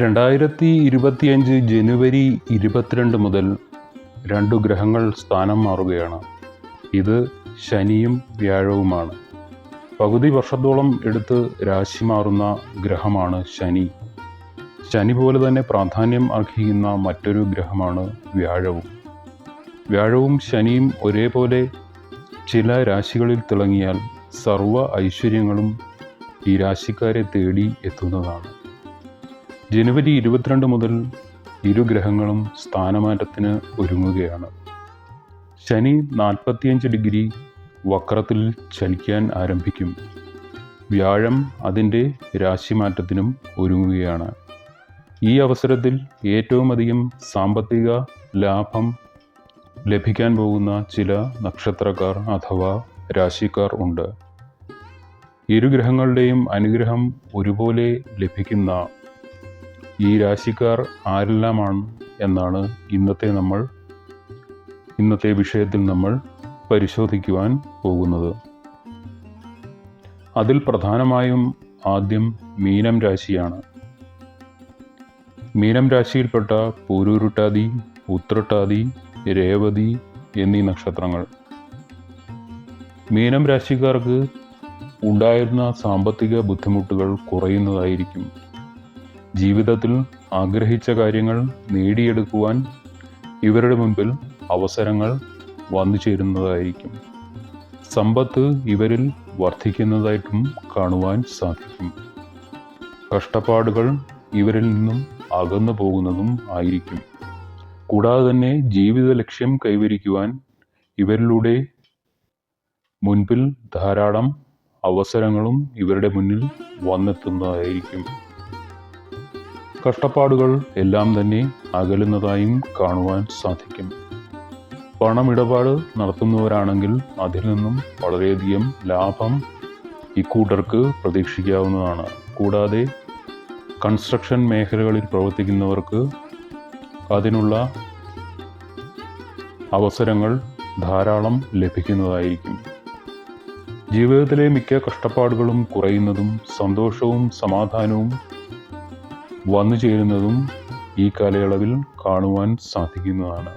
രണ്ടായിരത്തി ഇരുപത്തിയഞ്ച് ജനുവരി ഇരുപത്തിരണ്ട് മുതൽ രണ്ടു ഗ്രഹങ്ങൾ സ്ഥാനം മാറുകയാണ്. ഇത് ശനിയും വ്യാഴവുമാണ്. പകുതി വർഷത്തോളം എടുത്ത് രാശി മാറുന്ന ഗ്രഹമാണ് ശനി. ശനി പോലെ തന്നെ പ്രാധാന്യം അർഹിക്കുന്ന മറ്റൊരു ഗ്രഹമാണ് വ്യാഴവും. വ്യാഴവും ശനിയും ഒരേപോലെ ചില രാശികളിൽ തിളങ്ങിയാൽ സർവ ഐശ്വര്യങ്ങളും ഈ രാശിക്കാരെ തേടി എത്തുന്നതാണ്. ജനുവരി ഇരുപത്തിരണ്ട് മുതൽ ഇരു ഗ്രഹങ്ങളും സ്ഥാനമാറ്റത്തിന് ഒരുങ്ങുകയാണ്. ശനി നാൽപ്പത്തിയഞ്ച് ഡിഗ്രി വക്രത്തിൽ ചലിക്കാൻ ആരംഭിക്കും. വ്യാഴം അതിന്റെ രാശിമാറ്റത്തിനും ഒരുങ്ങുകയാണ്. ഈ അവസരത്തിൽ ഏറ്റവും അധികം സാമ്പത്തിക ലാഭം ലഭിക്കാൻ പോകുന്ന ചില നക്ഷത്രക്കാർ അഥവാ രാശിക്കാർ ഉണ്ട്. ഇരു ഗ്രഹങ്ങളുടെയും അനുഗ്രഹം ഒരുപോലെ ലഭിക്കുന്ന ഈ രാശിക്കാർ ആരെല്ലാമാണ് എന്നാണ് ഇന്നത്തെ നമ്മൾ ഇന്നത്തെ വിഷയത്തിൽ നമ്മൾ പരിശോധിക്കുവാൻ പോകുന്നത്. അതിൽ പ്രധാനമായും ആദ്യം മീനം രാശിയാണ്. മീനം രാശിയിൽപ്പെട്ട പൂരൂരുട്ടാതി ഉത്രട്ടാതി രേവതി എന്നീ നക്ഷത്രങ്ങൾ. മീനം രാശിക്കാർക്ക് ഉണ്ടായിരുന്ന സാമ്പത്തിക ബുദ്ധിമുട്ടുകൾ കുറയുന്നതായിരിക്കും. ജീവിതത്തിൽ ആഗ്രഹിച്ച കാര്യങ്ങൾ നേടിയെടുക്കുവാൻ ഇവരുടെ മുൻപിൽ അവസരങ്ങൾ വന്നു ചേരുന്നതായിരിക്കും. സമ്പത്ത് ഇവരിൽ വർദ്ധിക്കുന്നതായിട്ടും കാണുവാൻ സാധിക്കും. കഷ്ടപ്പാടുകൾ ഇവരിൽ നിന്നും അകന്നു പോകുന്നതും ആയിരിക്കും. കൂടാതെ തന്നെ ജീവിത ലക്ഷ്യം കൈവരിക്കുവാൻ ഇവരിലൂടെ മുൻപിൽ ധാരാളം അവസരങ്ങളും ഇവരുടെ മുന്നിൽ വന്നെത്തുന്നതായിരിക്കും. കഷ്ടപ്പാടുകൾ എല്ലാം തന്നെ അകലുന്നതായും കാണുവാൻ സാധിക്കും. പണമിടപാട് നടത്തുന്നവരാണെങ്കിൽ അതിൽ നിന്നും വളരെയധികം ലാഭം ഇക്കൂട്ടർക്ക് പ്രതീക്ഷിക്കാവുന്നതാണ്. കൂടാതെ കൺസ്ട്രക്ഷൻ മേഖലകളിൽ പ്രവർത്തിക്കുന്നവർക്ക് അതിനുള്ള അവസരങ്ങൾ ധാരാളം ലഭിക്കുന്നതായിരിക്കും. ജീവിതത്തിലെ മിക്ക കഷ്ടപ്പാടുകളും കുറയുന്നതും സന്തോഷവും സമാധാനവും വന്നു ചേരുന്നതും ഈ കാലയളവിൽ കാണുവാൻ സാധിക്കുന്നതാണ്.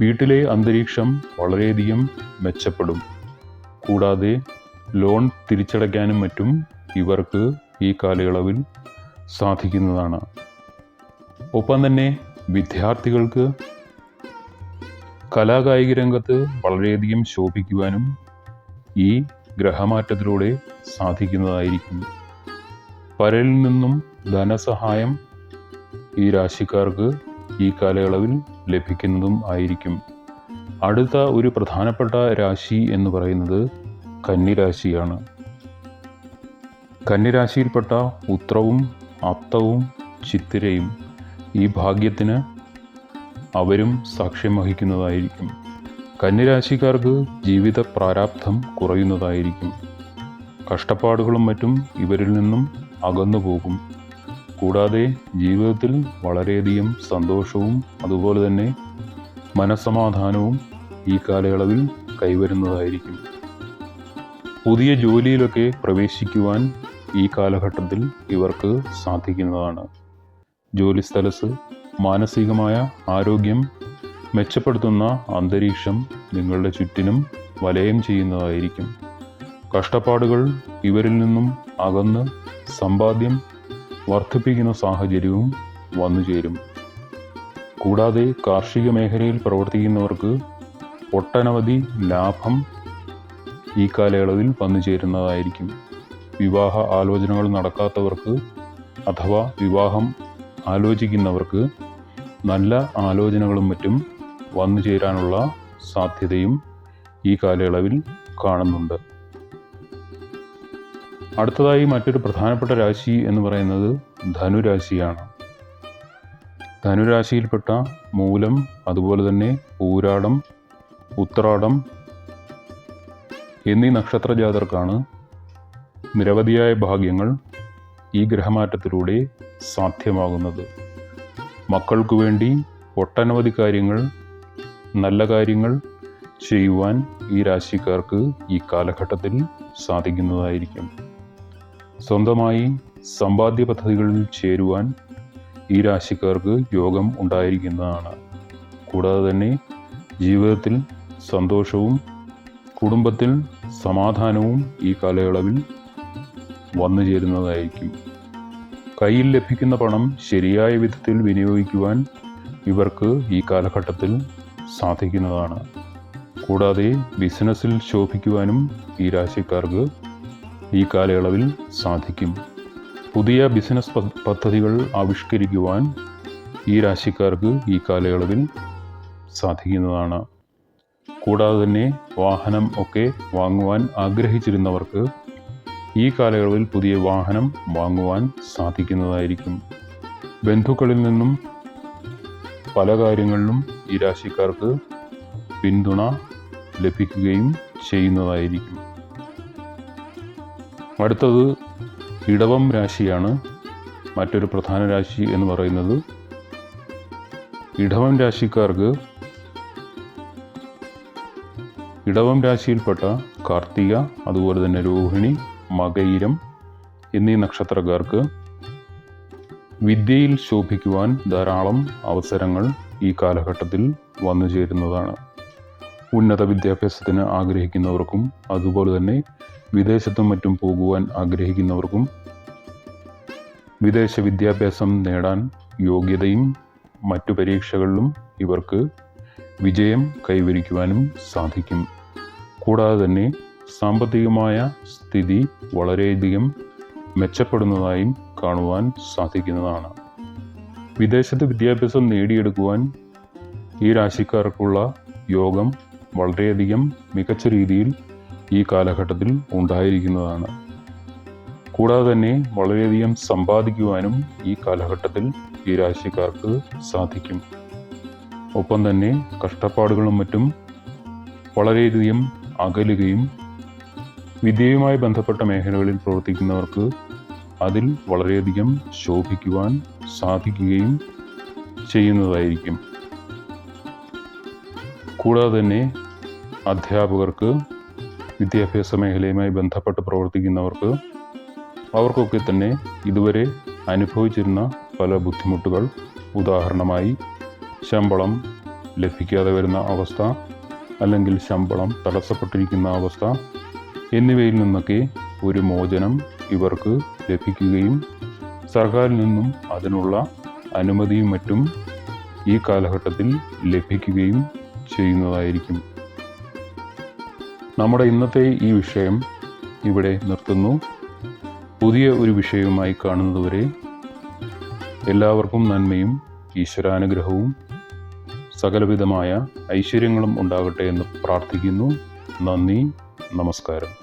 വീട്ടിലെ അന്തരീക്ഷം വളരെയധികം മെച്ചപ്പെടും. കൂടാതെ ലോൺ തിരിച്ചടയ്ക്കാനും മറ്റും ഇവർക്ക് ഈ കാലയളവിൽ സാധിക്കുന്നതാണ്. ഒപ്പം തന്നെ വിദ്യാർത്ഥികൾക്ക് കലാകായിക രംഗത്ത് വളരെയധികം ശോഭിക്കുവാനും ഈ ഗ്രഹമാറ്റത്തിലൂടെ സാധിക്കുന്നതായിരിക്കും. പലരിൽ നിന്നും ധനസഹായം ഈ രാശിക്കാർക്ക് ഈ കാലയളവിൽ ലഭിക്കുന്നതും ആയിരിക്കും. അടുത്ത ഒരു പ്രധാനപ്പെട്ട രാശി എന്ന് പറയുന്നത് കന്നിരാശിയാണ്. കന്നിരാശിയിൽപ്പെട്ട ഉത്രവും അത്തവും ചിത്തിരയും ഈ ഭാഗ്യത്തിന് അവരും സാക്ഷ്യം വഹിക്കുന്നതായിരിക്കും. കന്നിരാശിക്കാർക്ക് ജീവിത പ്രാരാബ്ധം കുറയുന്നതായിരിക്കും. കഷ്ടപ്പാടുകളും മറ്റും ഇവരിൽ നിന്നും അകന്നു പോകും. കൂടാതെ ജീവിതത്തിൽ വളരെയധികം സന്തോഷവും അതുപോലെ തന്നെ മനസ്സമാധാനവും ഈ കാലയളവിൽ കൈവരുന്നതായിരിക്കും. പുതിയ ജോലിയിലൊക്കെ പ്രവേശിക്കുവാൻ ഈ കാലഘട്ടത്തിൽ ഇവർക്ക് സാധിക്കുന്നതാണ്. ജോലിസ്ഥലത്ത് മാനസികമായ ആരോഗ്യം മെച്ചപ്പെടുത്തുന്ന അന്തരീക്ഷം നിങ്ങളുടെ ചുറ്റിനും വലയം ചെയ്യുന്നതായിരിക്കും. കഷ്ടപ്പാടുകൾ ഇവരിൽ നിന്നും അകന്ന് സമ്പാദ്യം വർദ്ധിപ്പിക്കുന്ന സാഹചര്യവും വന്നു ചേരും. കൂടാതെ കാർഷിക മേഖലയിൽ പ്രവർത്തിക്കുന്നവർക്ക് ഒട്ടനവധി ലാഭം ഈ കാലയളവിൽ വന്നു ചേരുന്നതായിരിക്കും. വിവാഹ ആലോചനകൾ നടക്കാത്തവർക്ക് അഥവാ വിവാഹം ആലോചിക്കുന്നവർക്ക് നല്ല ആലോചനകളും മറ്റും വന്നു ചേരാനുള്ള സാധ്യതയും ഈ കാലയളവിൽ കാണുന്നുണ്ട്. അടുത്തതായി മറ്റൊരു പ്രധാനപ്പെട്ട രാശി എന്ന് പറയുന്നത് ധനുരാശിയാണ്. ധനുരാശിയിൽപ്പെട്ട മൂലം അതുപോലെ തന്നെ ഊരാടം ഉത്രാടം എന്നീ നക്ഷത്ര ജാതർക്കാണ് നിരവധിയായ ഭാഗ്യങ്ങൾ ഈ ഗ്രഹമാറ്റത്തിലൂടെ സാധ്യമാകുന്നത്. മക്കൾക്കു വേണ്ടി ഒട്ടനവധി കാര്യങ്ങൾ നല്ല കാര്യങ്ങൾ ചെയ്യുവാൻ ഈ രാശിക്കാർക്ക് ഈ കാലഘട്ടത്തിൽ സാധിക്കുന്നതായിരിക്കും. സ്വന്തമായി സമ്പാദ്യ പദ്ധതികളിൽ ചേരുവാൻ ഈ രാശിക്കാർക്ക് യോഗം ഉണ്ടായിരിക്കുന്നതാണ്. കൂടാതെ തന്നെ ജീവിതത്തിൽ സന്തോഷവും കുടുംബത്തിൽ സമാധാനവും ഈ കാലയളവിൽ വന്നു ചേരുന്നതായിരിക്കും. കയ്യിൽ ലഭിക്കുന്ന പണം ശരിയായ വിധത്തിൽ വിനിയോഗിക്കുവാൻ ഇവർക്ക് ഈ കാലഘട്ടത്തിൽ സാധിക്കുന്നതാണ്. കൂടാതെ ബിസിനസ്സിൽ ശോഭിക്കുവാനും ഈ രാശിക്കാർക്ക് ഈ കാലയളവിൽ സാധിക്കും. പുതിയ ബിസിനസ് പദ്ധതികൾ ആവിഷ്കരിക്കുവാൻ ഈ രാശിക്കാർക്ക് ഈ കാലയളവിൽ സാധിക്കുന്നതാണ്. കൂടാതെ തന്നെ വാഹനം ഒക്കെ വാങ്ങുവാൻ ആഗ്രഹിച്ചിരുന്നവർക്ക് ഈ കാലയളവിൽ പുതിയ വാഹനം വാങ്ങുവാൻ സാധിക്കുന്നതായിരിക്കും. ബന്ധുക്കളിൽ നിന്നും പല കാര്യങ്ങളിലും ഈ രാശിക്കാർക്ക് പിന്തുണ ലഭിക്കുകയും ചെയ്യുന്നതായിരിക്കും. അടുത്തത് ഇടവം രാശിയാണ്. മറ്റൊരു പ്രധാന രാശി എന്ന് പറയുന്നത് ഇടവം രാശിക്കാർക്ക് ഇടവം രാശിയിൽപ്പെട്ട കാർത്തിക അതുപോലെ തന്നെ രോഹിണി മകയിരം എന്നീ നക്ഷത്രക്കാർക്ക് വിദ്യയിൽ ശോഭിക്കുവാൻ ധാരാളം അവസരങ്ങൾ ഈ കാലഘട്ടത്തിൽ വന്നു ചേരുന്നതാണ്. ഉന്നത വിദ്യാഭ്യാസത്തിന് ആഗ്രഹിക്കുന്നവർക്കും അതുപോലെ തന്നെ വിദേശത്തും മറ്റും പോകുവാൻ ആഗ്രഹിക്കുന്നവർക്കും വിദേശ വിദ്യാഭ്യാസം നേടാൻ യോഗ്യതയും മറ്റു പരീക്ഷകളിലും ഇവർക്ക് വിജയം കൈവരിക്കുവാനും സാധിക്കും. കൂടാതെ തന്നെ സാമ്പത്തികമായ സ്ഥിതി വളരെയധികം മെച്ചപ്പെടുന്നതായും കാണുവാൻ സാധിക്കുന്നതാണ്. വിദേശത്ത് വിദ്യാഭ്യാസം നേടിയെടുക്കുവാൻ ഈ രാശിക്കാർക്കുള്ള യോഗം വളരെയധികം മികച്ച രീതിയിൽ ഈ കാലഘട്ടത്തിൽ ഉണ്ടായിരിക്കുന്നതാണ്. കൂടാതെ തന്നെ വളരെയധികം സമ്പാദിക്കുവാനും ഈ കാലഘട്ടത്തിൽ ഈ രാശിക്കാർക്ക് സാധിക്കും. ഒപ്പം തന്നെ കഷ്ടപ്പാടുകളും മറ്റും വളരെയധികം അകലുകയും വിദ്യയുമായി ബന്ധപ്പെട്ട മേഖലകളിൽ പ്രവർത്തിക്കുന്നവർക്ക് അതിൽ വളരെയധികം ശോഭിക്കുവാൻ സാധിക്കുകയും ചെയ്യുന്നതായിരിക്കും. കൂടാതെ തന്നെ അധ്യാപകർക്ക് വിദ്യാഭ്യാസ മേഖലയുമായി ബന്ധപ്പെട്ട് പ്രവർത്തിക്കുന്നവർക്ക് അവർക്കൊക്കെ തന്നെ ഇതുവരെ അനുഭവിച്ചിരുന്ന പല ബുദ്ധിമുട്ടുകൾ ഉദാഹരണമായി ശമ്പളം ലഭിക്കാതെ വരുന്ന അവസ്ഥ അല്ലെങ്കിൽ ശമ്പളം തടസ്സപ്പെട്ടിരിക്കുന്ന അവസ്ഥ എന്നിവയിൽ നിന്നൊക്കെ ഒരു മോചനം ഇവർക്ക് ലഭിക്കുകയും സർക്കാരിൽ നിന്നും അതിനുള്ള അനുമതിയും മറ്റും ഈ കാലഘട്ടത്തിൽ ലഭിക്കുകയും ചെയ്യുന്നതായിരിക്കും. നമ്മുടെ ഇന്നത്തെ ഈ വിഷയം ഇവിടെ നിർത്തുന്നു. പുതിയ ഒരു വിഷയവുമായി കാണുന്നതുവരെ എല്ലാവർക്കും നന്മയും ഈശ്വരാനുഗ്രഹവും സകലവിധമായ ഐശ്വര്യങ്ങളും ഉണ്ടാകട്ടെ എന്ന് പ്രാർത്ഥിക്കുന്നു. നന്ദി നമസ്കാരം.